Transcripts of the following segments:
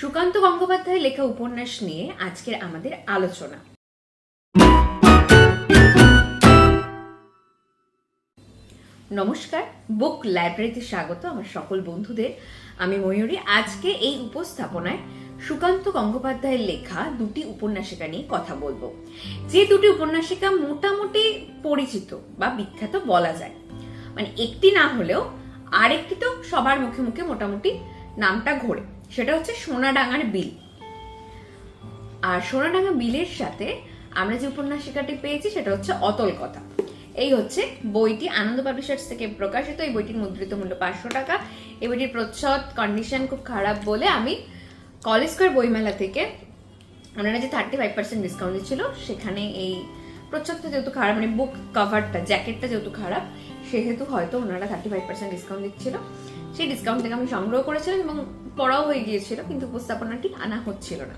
সুকান্ত গঙ্গোপাধ্যায়ের লেখা উপন্যাস নিয়ে আজকের আমাদের আলোচনা। নমস্কার, বুক লাইব্রেরিতে স্বাগত আমার সকল বন্ধুদের। আমি ময়ূরী, আজকে এই উপস্থাপনায় সুকান্ত গঙ্গোপাধ্যায়ের লেখা দুটি উপন্যাসিকা নিয়ে কথা বলব। যে দুটি উপন্যাসিকা মোটামুটি পরিচিত বা বিখ্যাত বলা যায়। মানে একটি না হলেও আরেকটি তো সবার মুখে মুখে মোটামুটি নামটা ঘোরে। সেটা হচ্ছে সোনাডাঙ্গার বিল। আর সোনাডাঙ্গা বিলের সাথে আমরা যে উপন্যাসিকাটি পেয়েছি, সেটা হচ্ছে অতল কথা। এই হচ্ছে বইটি আনন্দ পাবলিশার্স থেকে প্রকাশিত। এই বইটির মুদ্রিত মূল্য পাঁচশো টাকা। এই বইটির প্রচ্ছদ কন্ডিশন খুব খারাপ বলে আমি কলেজ স্কোয়ার বইমেলা থেকে ওনারা যে থার্টি ফাইভ পার্সেন্ট ডিসকাউন্ট দিচ্ছিল, সেখানে এই প্রচ্ছদটা যেহেতু খারাপ মানে বুক কভারটা জ্যাকেটটা যেহেতু খারাপ, সেহেতু হয়তো ওনারা থার্টি ফাইভ পার্সেন্ট ডিসকাউন্ট দিচ্ছিল। সেই ডিসকাউন্ট থেকে আমি সংগ্রহ করেছিলাম এবং পড়াও হয়ে গিয়েছিল, কিন্তু উপস্থাপনাটি আনা হচ্ছিল না।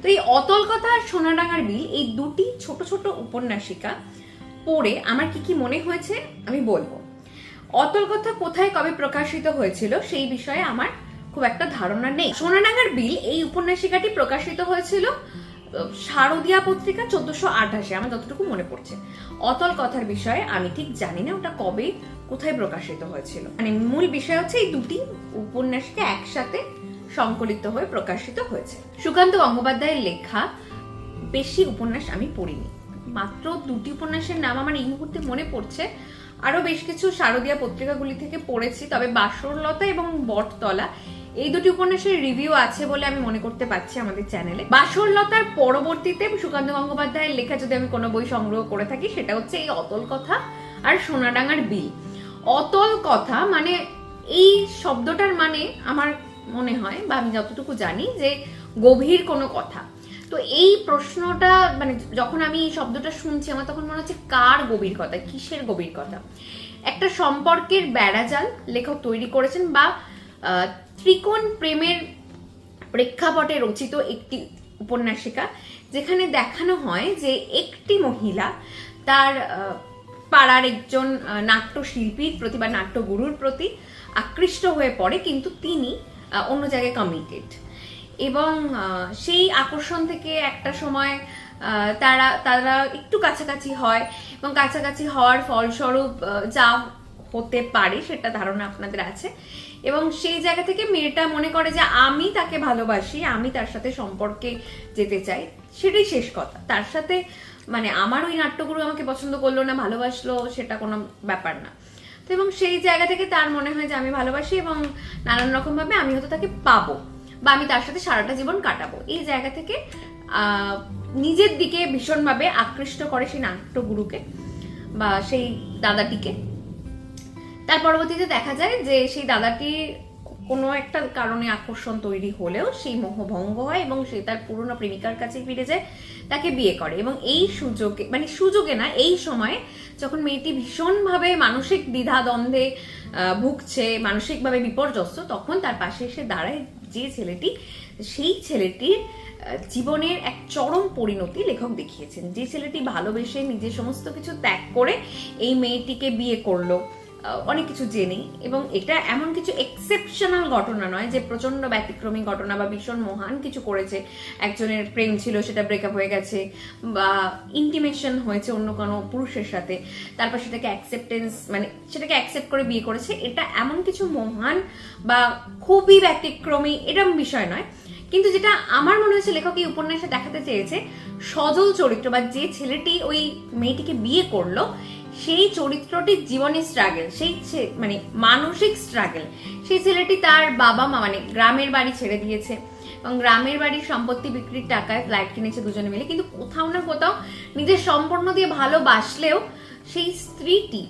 তো এই অতল কথা আর সোনাডাঙ্গার বিল, এই দুটি ছোট ছোট উপন্যাসিকা পড়ে আমার কি কি মনে হয়েছে আমি বলব। অতল কথা কোথায় কবে প্রকাশিত হয়েছিল সেই বিষয়ে আমার খুব একটা ধারণা নেই। সোনাডাঙ্গার বিল এই উপন্যাসিকাটি প্রকাশিত হয়েছিল শারদীয়া পত্রিকা চোদ্দশো আঠাশে, আমার যতটুকু মনে পড়ছে। অতল কথার বিষয়ে আমি ঠিক জানি না ওটা কবে, কোথায় প্রকাশিত হয়েছিল। মানে মূল বিষয় হচ্ছে এই দুটি উপন্যাসকে একসাথে সংকলিত হয়ে প্রকাশিত হয়েছে। সুকান্ত গঙ্গোপাধ্যায়ের লেখা বেশি উপন্যাস আমি পড়িনি। মাত্র দুটি উপন্যাসের নাম আমার এই মুহূর্তে মনে পড়ছে। আরও বেশ কিছু শারদীয়া পত্রিকাগুলি থেকে পড়েছি, তবে বাসরলতা এবং বটতলা এই দুটি উপন্যাসের রিভিউ আছে বলে আমি মনে করতে পারছি আমাদের চ্যানেলে বাসরলতার পরবর্তীতে সুকান্ত গঙ্গোপাধ্যায়ের লেখা যদি আমি কোনো বই সংগ্রহ করে থাকি, সেটা হচ্ছে এই অতল কথা আর সোনাডাঙ্গার বিল। অতল কথা মানে এই শব্দটার মানে আমার মনে হয় বা আমি যতটুকু জানি যে গভীর কোনো কথা। তো এই প্রশ্নটা মানে যখন আমি এই শব্দটা শুনছি, আমার তখন মনে হচ্ছে কার গভীর কথা, কিসের গভীর কথা? একটা সম্পর্কের বেড়াজাল লেখক তৈরি করেছেন বা ত্রিকোণ প্রেমের প্রেক্ষাপটে রচিত একটি উপন্যাসিকা, যেখানে দেখানো হয় যে একটি মহিলা তার পাড়ার একজন নাট্যশিল্পীর প্রতি বা নাট্যগুরুর প্রতি আকৃষ্ট হয়ে পড়ে, কিন্তু তিনি অন্য জায়গায় কমিটেড এবং সেই আকর্ষণ থেকে একটা সময় তারা তারা একটু কাছাকাছি হয় এবং কাছাকাছি হওয়ার ফলস্বরূপ যা হতে পারে সেটা ধারণা আপনাদের আছে। এবং সেই জায়গা থেকে মেয়েটা মনে করে যে আমি তাকে ভালোবাসি, আমি তার সাথে সম্পর্কে যেতে চাই, সেটাই শেষ কথা। তার সাথে মানে আমার ওই নাট্যগুরু আমাকে পছন্দ করল না, ভালোবাসলো, সেটা কোনো ব্যাপার না। তো এবং সেই জায়গা থেকে তার মনে হয় যে আমি ভালোবাসি এবং নানান রকম ভাবে আমি হয়তো তাকে পাবো বা আমি তার সাথে সারাটা জীবন কাটাবো। এই জায়গা থেকে নিজের দিকে ভীষণভাবে আকৃষ্ট করে সেই নাট্যগুরুকে বা সেই দাদাটিকে। তার পরবর্তীতে দেখা যায় যে সেই দাদাটি কোনো একটা কারণে আকর্ষণ তৈরি হলেও সেই মোহভঙ্গ হয় এবং সে তার পুরনো প্রেমিকার কাছে ফিরে যায়, তাকে বিয়ে করে। এবং এই সুযোগে মানে সুযোগে না, এই সময়ে যখন মেয়েটি ভীষণভাবে মানসিক দ্বিধাদ্বন্দ্বে ভুগছে, মানসিকভাবে বিপর্যস্ত, তখন তার পাশে এসে দাঁড়ায় যে ছেলেটি, সেই ছেলেটির জীবনের এক চরম পরিণতি লেখক দেখিয়েছেন। যে ছেলেটি ভালোবেসে নিজের সমস্ত কিছু ত্যাগ করে এই মেয়েটিকে বিয়ে করল। অনেক কিছু জেনে এবং এটা এমন কিছু এক্সেপশনাল ঘটনা নয় যে প্রচণ্ড ব্যতিক্রমী ঘটনা বা ভীষণ মহান কিছু করেছে। একজনের প্রেম ছিল, সেটা ব্রেকআপ হয়ে গেছে বা ইন্টিমেশন হয়েছে অন্য কোনো পুরুষের সাথে। তারপর সেটাকে অ্যাকসেপ্টেন্স মানে সেটাকে অ্যাকসেপ্ট করে বিয়ে করেছে। এটা এমন কিছু মহান বা খুবই ব্যতিক্রমী এরম বিষয় নয়। কিন্তু যেটা আমার মনে হয়েছে লেখক এই উপন্যাসে দেখাতে চেয়েছে, সজল চরিত্র বা যে ছেলেটি ওই মেয়েটিকে বিয়ে করল সেই চরিত্রটির জীবনের স্ট্রাগেল সেই মানে মানসিক স্ট্রাগেল সেই ছেলেটি তার বাবা মা মানে গ্রামের বাড়ি ছেড়ে দিয়েছে এবং গ্রামের বাড়ির সম্পত্তি বিক্রির টাকায় ফ্ল্যাট কিনেছে দুজনে মিলে। কিন্তু কোথাও না কোথাও নিজের সম্পূর্ণ দিয়ে ভালোবাসলেও সেই স্ত্রীটি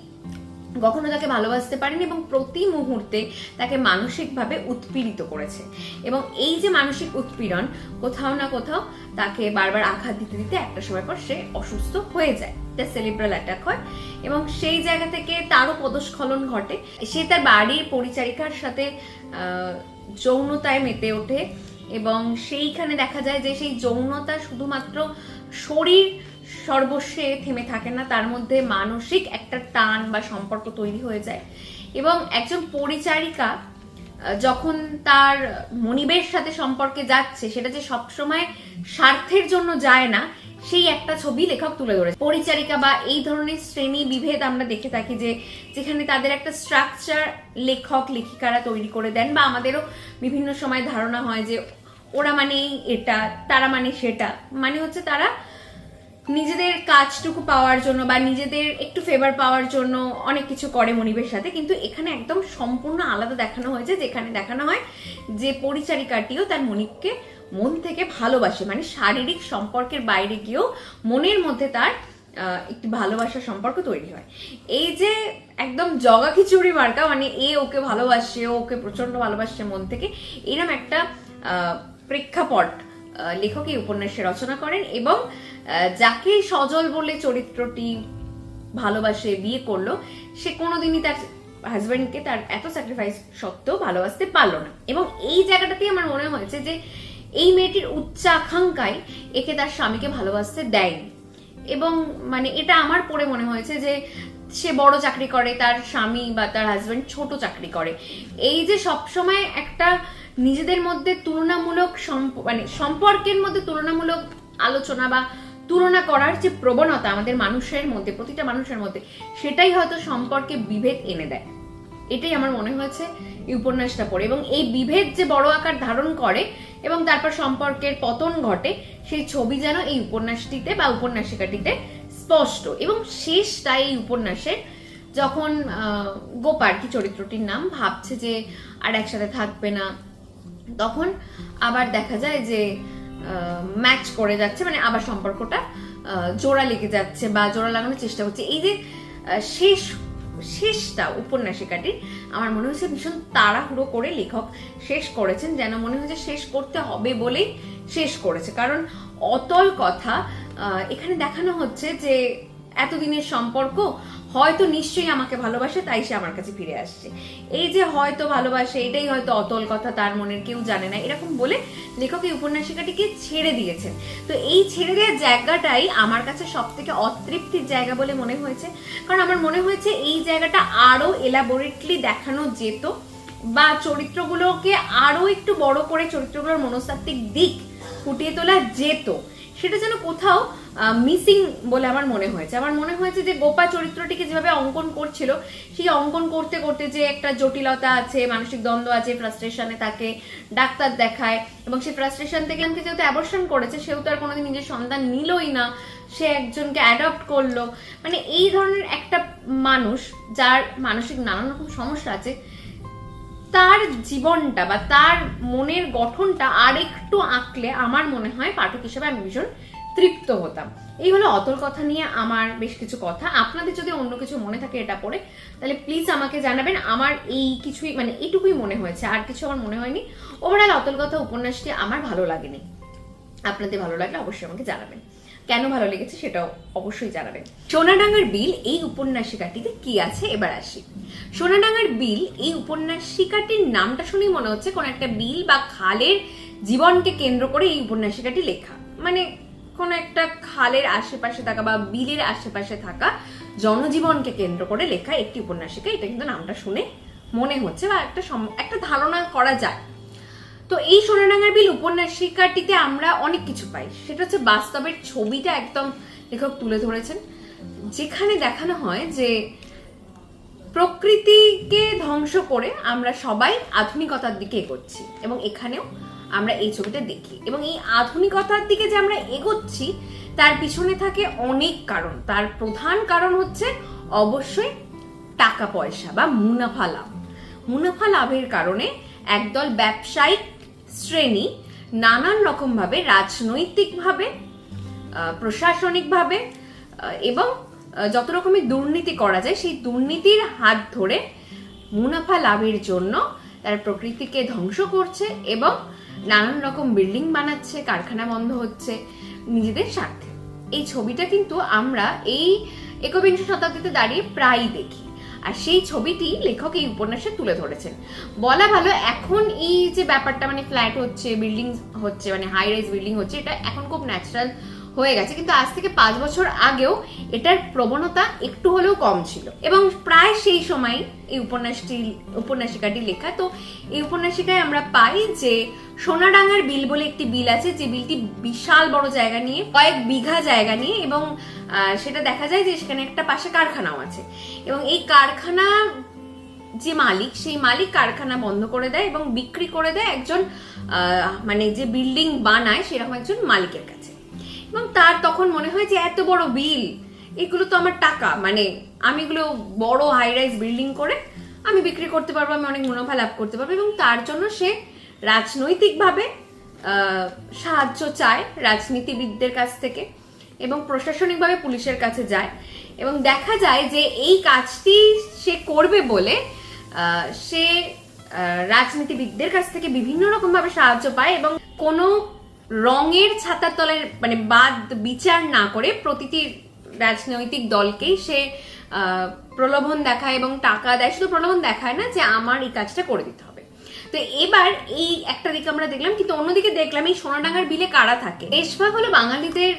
কখনো তাকে ভালোবাসতে পারেনি এবং প্রতি মুহূর্তে তাকে মানসিকভাবে উৎপীড়িত করেছে। এবং এই যে মানসিক উৎপীড়ন, কোথাও না কোথাও তাকে বারবার আঘাত দিতে দিতে একটা সময় পর সে অসুস্থ হয়ে যায়। তার সেলিব্রাল অ্যাটাক হয় এবং সেই জায়গা থেকে তারও পদস্খলন ঘটে। সে তার বাড়ির পরিচারিকার সাথে যৌনতায় মেতে ওঠে এবং সেইখানে দেখা যায় যে সেই যৌনতা শুধুমাত্র শরীর সর্বস্বে থেমে থাকে না, তার মধ্যে মানসিক একটা টান বা সম্পর্ক তৈরি হয়ে যায়। এবং একজন পরিচারিকা যখন তার মনিবের সাথে সম্পর্কে যাচ্ছে, সেটা যে সবসময় স্বার্থের জন্য যায় না, সেই একটা ছবি লেখক তুলে ধরেছে। পরিচারিকা বা এই ধরনের শ্রেণি বিভেদ আমরা দেখে থাকি যে, যেখানে তাদের একটা স্ট্রাকচার লেখক, লেখিকারা তৈরি করে দেন বা আমাদেরও বিভিন্ন সময় ধারণা হয় যে, ওরা মানে এটা, তারা মানে সেটা। মানে হচ্ছে তারা নিজেদের কাজটুকু পাওয়ার জন্য বা নিজেদের একটু ফেভার পাওয়ার জন্য অনেক কিছু করে মনিবের সাথে। কিন্তু এখানে একদম সম্পূর্ণ আলাদা দেখানো হয়েছে, যেখানে দেখানো হয় যে পরিচারিকাটিও তার মনিবকে মন থেকে ভালোবাসে। মানে শারীরিক সম্পর্কের বাইরে গিয়েও মনের মধ্যে তার একটি ভালোবাসার সম্পর্ক তৈরি হয়। এই যে একদম জগা খিচুড়ি মার্কা মানে এ ওকে ভালোবাসে ওকে প্রচণ্ড ভালোবাসে মন থেকে, এরম একটা প্রেক্ষাপট লেখক এই উপন্যাসে রচনা করেন এবং যাকে সজল বলে চরিত্রটি ভালোবাসে, বিয়ে করল, সে কোনোদিনই তার হাজব্যান্ডকে তার এত স্যাক্রিফাইস সত্ত্বেও ভালোবাসতে পারল না। এবং এই জায়গাটাতেই আমার মনে হয়েছে যে, এই মেয়েটির উচ্চাকাঙ্ক্ষায় একে তার স্বামীকে ভালোবাসতে দেয়নি। এবং মানে এটা আমার পড়ে মনে হয়েছে যে, সে বড় চাকরি করে, তার স্বামী বা তার হাজবেন্ড ছোট চাকরি করে। এই যে সবসময় একটা নিজেদের মধ্যে তুলনামূলক মানে সম্পর্কের মধ্যে তুলনামূলক আলোচনা বা তুলনা করার যে প্রবণতা আমাদের মানুষের মধ্যে, প্রতিটা মানুষের মধ্যে, সেটাই হয়তো সম্পর্কে বিভেদ এনে দেয়। এটাই আমার মনে হয়েছে এই উপন্যাসটা পড়ে। এবং এই বিভেদ যে বড় আকার ধারণ করে এবং তারপর সম্পর্কের পতন ঘটে, সেই ছবি যেন এই উপন্যাসটিতে বা উপন্যাসিকাটিতে স্পষ্ট। এবং শেষটা এই উপন্যাসের যখন গোপার কি চরিত্রটির নাম ভাবছে যে আর একসাথে থাকবে না, তখন আবার দেখা যায় যে ম্যাচ করে যাচ্ছে মানে আবার সম্পর্কটা জোড়া লেগে যাচ্ছে বা জোড়া লাগানোর চেষ্টা করছে। এই যে শেষ, শেষটা উপন্যাসিকাটি, আমার মনে হচ্ছে ভীষণ তাড়াহুড়ো করে লেখক শেষ করেছেন, যেন মনে হয়েছে শেষ করতে হবে বলেই শেষ করেছে। কারণ অতল কথা এখানে দেখানো হচ্ছে যে এতদিনের সম্পর্ক হয়তো নিশ্চয়ই আমাকে ভালোবাসে, তাই সে আমার কাছে ফিরে আসছে। এই যে হয়তো ভালোবাসে, এটাই হয়তো অতল কথা, তার মনের কেউ জানে না। এরকম বলে লেখক এই উপন্যাসিকাটিকে ছেড়ে দিয়েছেন। তো এই ছেড়ে দেওয়ার জায়গাটাই আমার কাছে সব থেকে অতৃপ্তির জায়গা বলে মনে হয়েছে। কারণ আমার মনে হয়েছে এই জায়গাটা আরও এলাবোরেটলি দেখানো যেত বা চরিত্রগুলোকে আরও একটু বড় করে চরিত্রগুলোর মনস্তাত্ত্বিক দিক ফুটিয়ে তোলা যেত। সেটা যেন কোথাও মিসিং বলে আমার মনে হয়েছে। আমার মনে হয়েছে যে গোপা চরিত্রটিকে যেভাবে অঙ্কন করছিল, সেই অঙ্কন করতে করতে যে একটা জটিলতা আছে, মানসিক দ্বন্দ্ব আছে ফ্রাস্ট্রেশনে তাকে ডাক্তার দেখায় এবং সেই ফ্রাস্ট্রেশন থেকে আমাকে যেহেতু অ্যাবর্শন করেছে সেও তো আর কোনোদিন নিজের সন্তান নিলই না। সে একজনকে অ্যাডপ্ট করল। মানে এই ধরনের একটা মানুষ যার মানসিক নানান রকম সমস্যা আছে, তার জীবনটা বা তার মনের গঠনটা আরেকটু আঁকলে আমার মনে হয় পাঠক হিসেবে আমি ভীষণ তৃপ্ত হতাম। এই হলো অতল কথা নিয়ে আমার বেশ কিছু কথা। আপনাদের যদি অন্য কিছু মনে থাকে এটা পড়ে, তাহলে প্লিজ আমাকে জানাবেন। আমার এই কিছুই মানে এইটুকুই মনে হয়েছে। আর কিছু আমার মনে হয়নি। ওভারঅল অতল কথা উপন্যাসটি আমার ভালো লাগেনি। আপনাদের ভালো লাগলে অবশ্যই আমাকে জানাবেন। কেন ভালো লেগেছে সেটাও অবশ্যই জানাবেন। সোনাডাঙ্গার বিল, এই উপন্যাসিকাটিতে কি আছে? এবার আসি। সোনাডাঙ্গার বিল, এই উপন্যাসিকাটির নামটা শুনেই মনে হচ্ছে কোন একটা বিল বা খালের জীবনকে কেন্দ্র করে এই উপন্যাসিকাটি লেখা। মানে কোন একটা খালের আশেপাশে থাকা বা বিলের আশেপাশে থাকা জনজীবনকে কেন্দ্র করে লেখা একটি উপন্যাসিকা। এটা কিন্তু নামটা শুনে মনে হচ্ছে বা একটা একটা ধারণা করা যায়। তো এই সোনাডাঙ্গার বিল উপন্যাসিকাটিতে আমরা অনেক কিছু পাই। সেটা হচ্ছে বাস্তবের ছবিটা একদম লেখক তুলে ধরেছেন। যেখানে দেখানো হয় যে প্রকৃতিকে ধ্বংস করে আমরা সবাই আধুনিকতার দিকে এগোচ্ছি এবং এখানেও আমরা এই ছবিটা দেখি। এবং এই আধুনিকতার দিকে যে আমরা এগোচ্ছি, তার পিছনে থাকে অনেক কারণ। তার প্রধান কারণ হচ্ছে অবশ্যই টাকা পয়সা বা মুনাফা লাভ। মুনাফা লাভের কারণে একদল ব্যবসায়িক শ্রেণি নানান রকমভাবে রাজনৈতিকভাবে প্রশাসনিকভাবে এবং যত রকমের দুর্নীতি করা যায়, সেই দুর্নীতির হাত ধরে মুনাফা লাভের জন্য তার প্রকৃতিকে ধ্বংস করছে এবং নানান রকম বিল্ডিং বানাচ্ছে, কারখানা বন্ধ হচ্ছে, নিজেদের স্বার্থে। এই ছবিটা কিন্তু আমরা এই একবিংশ শতাব্দীতে দাঁড়িয়ে প্রায়ই দেখি। আর সেই ছবিটি লেখক এই উপন্যাসে তুলে ধরেছেন। বলা ভালো, এখন এই যে ব্যাপারটা মানে ফ্ল্যাট হচ্ছে বিল্ডিং হচ্ছে মানে হাই রাইজ বিল্ডিং হচ্ছে, এটা এখন খুব ন্যাচারাল হয়ে গেছে। কিন্তু আজ থেকে পাঁচ বছর আগেও এটার প্রবণতা একটু হলেও কম ছিল। এবং প্রায় সেই সময় এই উপন্যাসটি, উপন্যাসিকাটি লেখা। তো এই উপন্যাসিকায় আমরা পাই যে সোনাডাঙ্গার বিল বলে একটি বিল আছে, যে বিলটি বিশাল বড় জায়গা নিয়ে, কয়েক বিঘা জায়গা নিয়ে এবং সেটা দেখা যায় যে সেখানে একটা পাশে কারখানাও আছে। এবং এই কারখানা যে মালিক, সেই মালিক কারখানা বন্ধ করে দেয় এবং বিক্রি করে দেয় একজন মানে যে বিল্ডিং বানায় সেরকম একজন মালিকের কাছে। এবং তার তখন মনে হয় যে এত বড় বিল। এগুলো তো আমার টাকা। মানে আমি এগুলো বড় হাই রাইজ বিল্ডিং করে আমি বিক্রি করতে পারব, আমি অনেক মুনাফা লাভ করতে পারব এবং তার জন্য সে রাজনৈতিকভাবে সাহায্য চায় রাজনীতিবিদদের কাছ থেকে এবং প্রশাসনিকভাবে পুলিশের কাছে যায় এবং দেখা যায় যে এই কাজটি সে করবে বলে সে রাজনীতিবিদদের কাছ থেকে বিভিন্ন রকমভাবে সাহায্য পায় এবং কোনো রঙের ছাতার তলায় মানে বাদ বিচার না করে প্রতিটি রাজনৈতিক দলকেই সে প্রলোভন দেখায় এবং টাকা দেয়। শুধু প্রলোভন দেখায় না যে আমার এই কাজটা করে দিতে হবে। তো এবার এই একটা দিকে আমরা দেখলাম, কিন্তু অন্যদিকে দেখলাম এই সোনাডাঙ্গার বিলে কারা থাকে? দেশভাগ হলো বাঙালিদের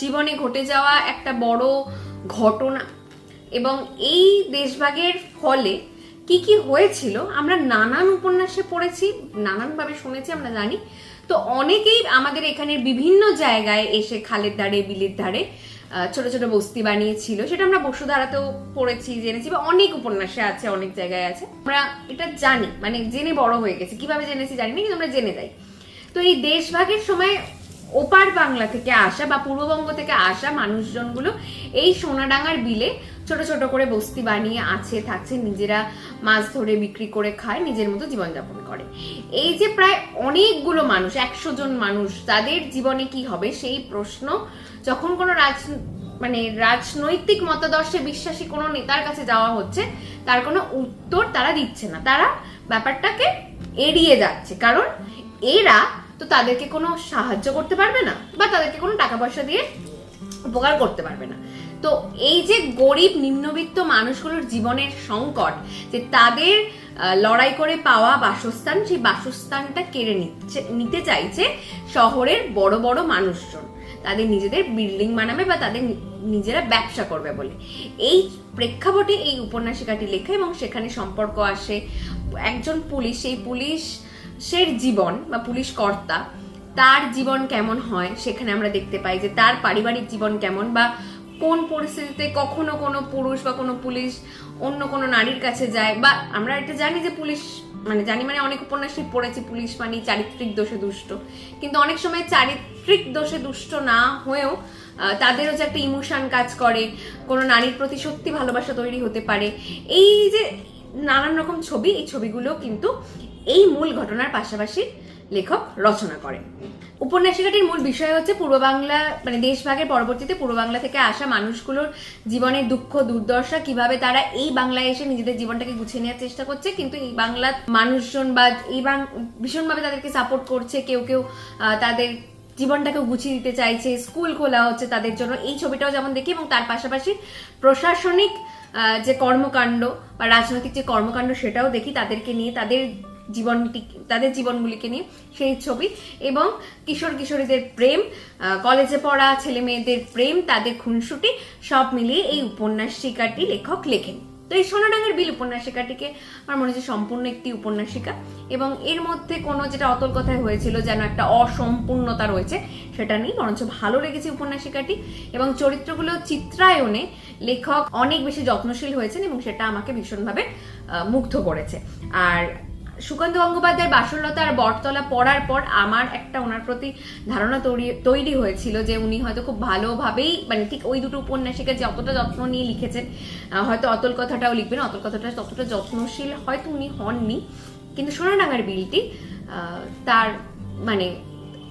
জীবনে ঘটে যাওয়া একটা বড় ঘটনা। এবং এই দেশভাগের ফলে কি কি হয়েছিল আমরা নানান উপন্যাসে পড়েছি, নানানভাবে শুনেছি, আমরা জানি। তো অনেকেই আমাদের এখানের বিভিন্ন জায়গায় এসে খালের ধারে, বিলের ধারে ছোট ছোট বস্তি বানিয়েছিল। সেটা আমরা বসুধারাতেও পড়েছি, জেনেছি বা অনেক উপন্যাসে আছে, অনেক জায়গায় আছে। আমরা এটা জানি মানে জেনে বড় হয়ে গেছে। কীভাবে জেনেছি জানি না, কিন্তু আমরা জেনে যাই। তো এই দেশভাগের সময় ওপার বাংলা থেকে আসা বা পূর্ববঙ্গ থেকে আসা মানুষজনগুলো এই সোনাডাঙ্গার বিলে ছোট ছোট করে বস্তি বানিয়ে আছে, থাকছে, নিজেরা মাছ ধরে বিক্রি করে খায়, নিজের মতো জীবনযাপন করে। এই যে প্রায় অনেকগুলো মানুষ, একশো জন মানুষ, তাদের জীবনে কি হবে? সেই প্রশ্ন যখন কোনো রাজ মানে রাজনৈতিক মতাদর্শে বিশ্বাসী কোনো নেতার কাছে যাওয়া হচ্ছে, তার কোনো উত্তর তারা দিচ্ছে না। তারা ব্যাপারটাকে এড়িয়ে যাচ্ছে, কারণ এরা তো তাদেরকে কোনো সাহায্য করতে পারবে না বা তাদেরকে কোনো টাকা পয়সা দিয়ে উপকার করতে পারবে না। তো এই যে গরিব নিম্নবিত্ত মানুষগুলোর জীবনের সংকট, যে তাদের লড়াই করে পাওয়া বাসস্থান, সেই বাসস্থানটা কেড়ে নিচ্ছে, নিতে চাইছে শহরের বড় বড় মানুষজন। তাদের নিজেদের বিল্ডিং বানাবে বা তাদের নিজেরা ব্যবসা করবে বলে। এই প্রেক্ষাপটে এই উপন্যাসিকাটি লেখা এবং সেখানে সম্পর্ক আসে একজন পুলিশ, সেই পুলিশের জীবন বা পুলিশ কর্তা, তার জীবন কেমন হয়, সেখানে আমরা দেখতে পাই যে তার পারিবারিক জীবন কেমন বা কোন পরিস্থিতিতে কখনো কোনো পুরুষ বা কোনো পুলিশ অন্য কোনো নারীর কাছে যায়? বা আমরা এটা জানি যে পুলিশ মানে জানি মানে অনেক উপন্যাসই পড়েছি পুলিশ মানে চারিত্রিক দোষে দুষ্ট। কিন্তু অনেক সময় চারিত্রিক দোষে দুষ্ট না হয়েও তাদেরও যে একটা ইমোশন কাজ করে, কোনো নারীর প্রতি সত্যি ভালোবাসা তৈরি হতে পারে। এই যে নানান রকম ছবি, এই ছবিগুলো কিন্তু এই মূল ঘটনার পাশাপাশি লেখক রচনা করেন। উপন্যাসিকাটির মূল বিষয় হচ্ছে পূর্ব বাংলা মানে দেশভাগের পরবর্তীতে পূর্ব বাংলা থেকে আসা মানুষগুলোর জীবনের দুঃখ, দুর্দশা, কীভাবে তারা এই বাংলায় এসে নিজেদের জীবনটাকে গুছিয়ে নেওয়ার চেষ্টা করছে। কিন্তু এই বাংলার মানুষজন বা এই ভীষণভাবে তাদেরকে সাপোর্ট করছে, কেউ কেউ তাদের জীবনটাকে গুছিয়ে দিতে চাইছে স্কুল খোলা হচ্ছে তাদের জন্য। এই ছবিটাও যেমন দেখি, এবং তার পাশাপাশি প্রশাসনিক যে কর্মকাণ্ড বা রাজনৈতিক যে কর্মকাণ্ড সেটাও দেখি, তাদেরকে নিয়ে তাদের জীবনটি, তাদের জীবনগুলিকে নিয়ে সেই ছবি। এবং কিশোর কিশোরীদের প্রেম কলেজে পড়া ছেলে মেয়েদের প্রেম, তাদের খুনসুটি, সব মিলিয়ে এই উপন্যাসিকাটি লেখক লেখেন। তো এই সোনাডাঙ্গার বিল উপন্যাসিকাটিকে আমার মনে হচ্ছে সম্পূর্ণ একটি উপন্যাসিকা এবং এর মধ্যে কোনো যেটা অতল কথায় হয়েছিল যেন একটা অসম্পূর্ণতা রয়েছে, সেটা নেই বরঞ্চ ভালো লেগেছে উপন্যাসিকাটি এবং চরিত্রগুলো চিত্রায়নে লেখক অনেক বেশি যত্নশীল হয়েছেন এবং সেটা আমাকে ভীষণভাবে মুগ্ধ করেছে। আর সুকান্ত গঙ্গোপাধ্যায়ের বাসরলতার বটতলা পড়ার পর আমার একটা ওনার প্রতি ধারণা তৈরি তৈরি হয়েছিল যে উনি হয়তো খুব ভালোভাবেই মানে ঠিক ওই দুটো উপন্যাসিকা যে অতটা যত্ন নিয়ে লিখেছেন হয়তো অতল কথাটাও লিখবেন, অতল কথাটা ততটা যত্নশীল হয়তো উনি হননি। কিন্তু সোনাডাঙ্গার বিলটি তার মানে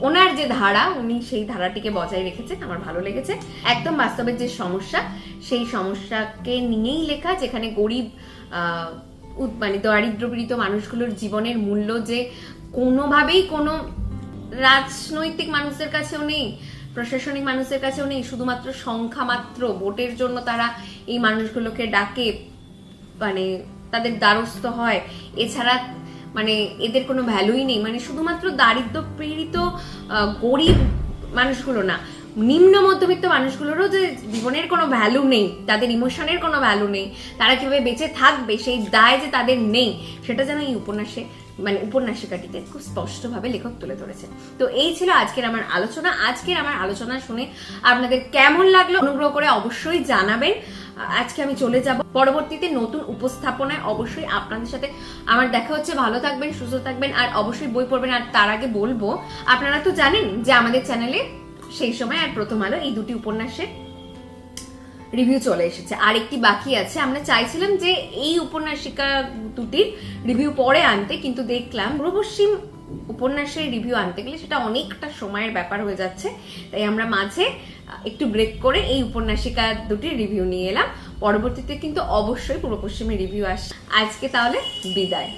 ওনার যে ধারা, উনি সেই ধারাটিকে বজায় রেখেছেন, আমার ভালো লেগেছে। একদম বাস্তবের যে সমস্যা, সেই সমস্যাকে নিয়েই লেখা, যেখানে গরিব মানে দারিদ্রপীড়িত মানুষগুলোর জীবনের মূল্য যে কোনোভাবেই কোনো রাজনৈতিক মানুষদের কাছেও নেই, প্রশাসনিক মানুষের কাছেও নেই, শুধুমাত্র সংখ্যা মাত্র, ভোটের জন্য তারা এই মানুষগুলোকে ডাকে মানে তাদের দ্বারস্থ হয়। এছাড়া মানে এদের কোনো ভ্যালুই নেই। মানে শুধুমাত্র দারিদ্র পীড়িত গরিব মানুষগুলো না নিম্ন মধ্যবিত্ত মানুষগুলোরও যে জীবনের কোনো ভ্যালু নেই, তাদের ইমোশনের কোনো ভ্যালু নেই, তারা কীভাবে বেঁচে থাকবে, সেই দায় যে তাদের নেই, সেটা যেন এই উপন্যাসে মানে উপন্যাসিকাটিতে খুব স্পষ্টভাবে লেখক তুলে ধরেছে। তো এই ছিল আজকের আমার আলোচনা। আজকের আমার আলোচনা শুনে আপনাদের কেমন লাগল অনুগ্রহ করে অবশ্যই জানাবেন। আজকে আমি চলে যাব পরবর্তীতে নতুন উপস্থাপনায়। অবশ্যই আপনাদের সাথে আমার দেখা হচ্ছে। ভালো থাকবেন, সুস্থ থাকবেন, আর অবশ্যই বই পড়বেন। আর তার আগে বলব, আপনারা তো জানেন যে আমাদের চ্যানেলে সেই সময় আর প্রথম আলো এই দুটি উপন্যাসের রিভিউ চলে এসেছে। আর একটি বাকি আছে। আমরা চাইছিলাম যে এই উপন্যাসিকা দুটির রিভিউ পরে আনতে, কিন্তু দেখলাম রূপসীম উপন্যাসের রিভিউ আনতে গেলে সেটা অনেকটা সময়ের ব্যাপার হয়ে যাচ্ছে। তাই আমরা মাঝে একটু ব্রেক করে এই উপন্যাসিকা দুটির রিভিউ নিয়ে এলাম। পরবর্তীতে কিন্তু অবশ্যই পূর্ব পশ্চিমের রিভিউ আসছে আজকে তাহলে বিদায়।